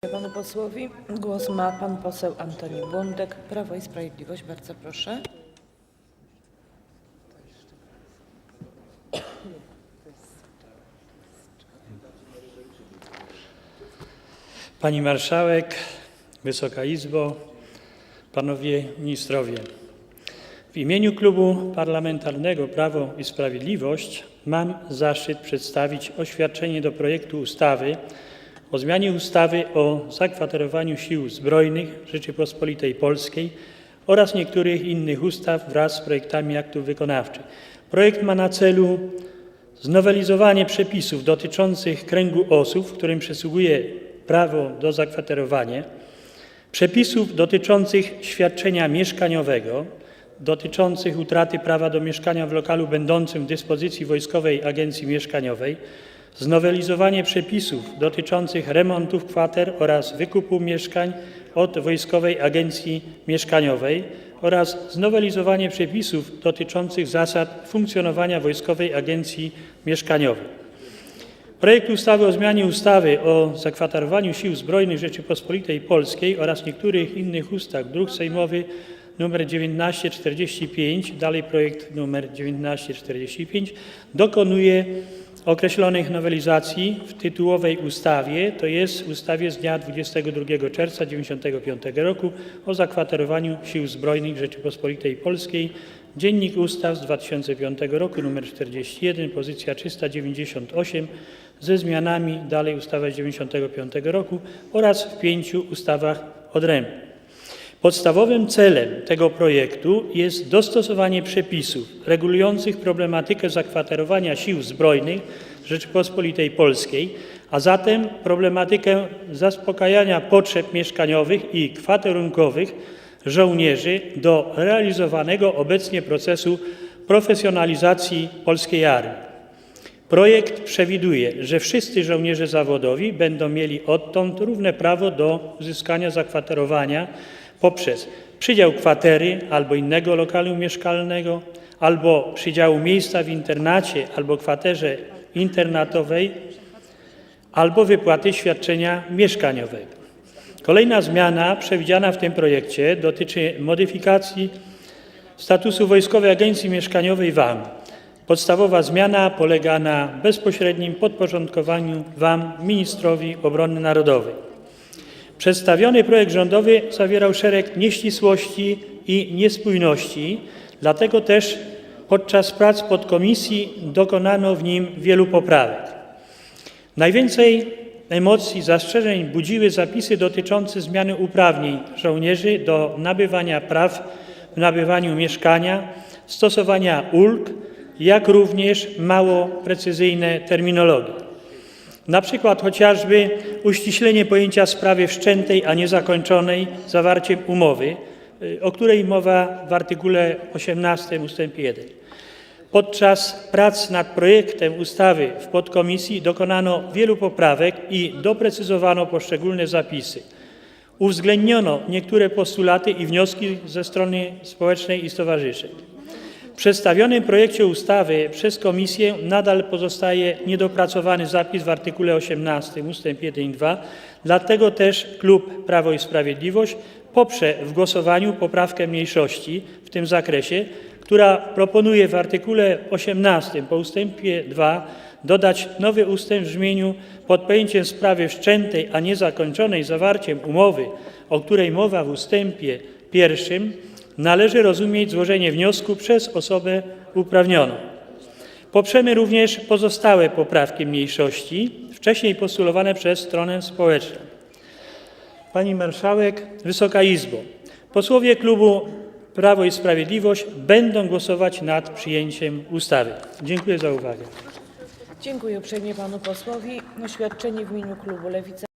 Panu posłowi. Głos ma pan poseł Antoni Błądek, Prawo i Sprawiedliwość. Bardzo proszę. Pani Marszałek, Wysoka Izbo, Panowie Ministrowie. W imieniu Klubu Parlamentarnego Prawo i Sprawiedliwość mam zaszczyt przedstawić oświadczenie do projektu ustawy o zmianie ustawy o zakwaterowaniu Sił Zbrojnych Rzeczypospolitej Polskiej oraz niektórych innych ustaw wraz z projektami aktów wykonawczych. Projekt ma na celu znowelizowanie przepisów dotyczących kręgu osób, którym przysługuje prawo do zakwaterowania, przepisów dotyczących świadczenia mieszkaniowego, dotyczących utraty prawa do mieszkania w lokalu będącym w dyspozycji Wojskowej Agencji Mieszkaniowej, znowelizowanie przepisów dotyczących remontów kwater oraz wykupu mieszkań od Wojskowej Agencji Mieszkaniowej oraz znowelizowanie przepisów dotyczących zasad funkcjonowania Wojskowej Agencji Mieszkaniowej. Projekt ustawy o zmianie ustawy o zakwaterowaniu Sił Zbrojnych Rzeczypospolitej Polskiej oraz niektórych innych ustaw, druk sejmowy nr 1945, dalej projekt nr 1945, dokonuje określonych nowelizacji w tytułowej ustawie, to jest ustawie z dnia 22 czerwca 1995 roku o zakwaterowaniu Sił Zbrojnych Rzeczypospolitej Polskiej, Dziennik Ustaw z 2005 roku nr 41, pozycja 398, ze zmianami, dalej ustawa z 95 roku oraz w pięciu ustawach odrębnych. Podstawowym celem tego projektu jest dostosowanie przepisów regulujących problematykę zakwaterowania Sił Zbrojnych Rzeczypospolitej Polskiej, a zatem problematykę zaspokajania potrzeb mieszkaniowych i kwaterunkowych żołnierzy do realizowanego obecnie procesu profesjonalizacji polskiej armii. Projekt przewiduje, że wszyscy żołnierze zawodowi będą mieli odtąd równe prawo do uzyskania zakwaterowania poprzez przydział kwatery albo innego lokalu mieszkalnego, albo przydziału miejsca w internacie albo kwaterze internatowej, albo wypłaty świadczenia mieszkaniowego. Kolejna zmiana przewidziana w tym projekcie dotyczy modyfikacji statusu Wojskowej Agencji Mieszkaniowej WAM. Podstawowa zmiana polega na bezpośrednim podporządkowaniu WAM ministrowi obrony narodowej. Przedstawiony projekt rządowy zawierał szereg nieścisłości i niespójności, dlatego też podczas prac podkomisji dokonano w nim wielu poprawek. Najwięcej emocji, zastrzeżeń budziły zapisy dotyczące zmiany uprawnień żołnierzy do nabywania praw w nabywaniu mieszkania, stosowania ulg, jak również mało precyzyjne terminologie. Na przykład chociażby uściślenie pojęcia sprawy wszczętej, a nie zakończonej zawarciem umowy, y, o której mowa w artykule 18 ust. 1. Podczas prac nad projektem ustawy w podkomisji dokonano wielu poprawek i doprecyzowano poszczególne zapisy. Uwzględniono niektóre postulaty i wnioski ze strony społecznej i stowarzyszeń. Przedstawionym projekcie ustawy przez Komisję nadal pozostaje niedopracowany zapis w artykule 18 ust. 1 i 2, dlatego też klub Prawo i Sprawiedliwość poprze w głosowaniu poprawkę mniejszości w tym zakresie, która proponuje w artykule 18 po ustępie 2 dodać nowy ustęp w brzmieniu pod pojęciem sprawy wszczętej, a nie zakończonej zawarciem umowy, o której mowa w ustępie pierwszym, należy rozumieć złożenie wniosku przez osobę uprawnioną. Poprzemy również pozostałe poprawki mniejszości, wcześniej postulowane przez stronę społeczną. Pani Marszałek, Wysoka Izbo, posłowie klubu Prawo i Sprawiedliwość będą głosować nad przyjęciem ustawy. Dziękuję za uwagę. Dziękuję uprzejmie panu posłowi. Oświadczenie w imieniu klubu Lewica.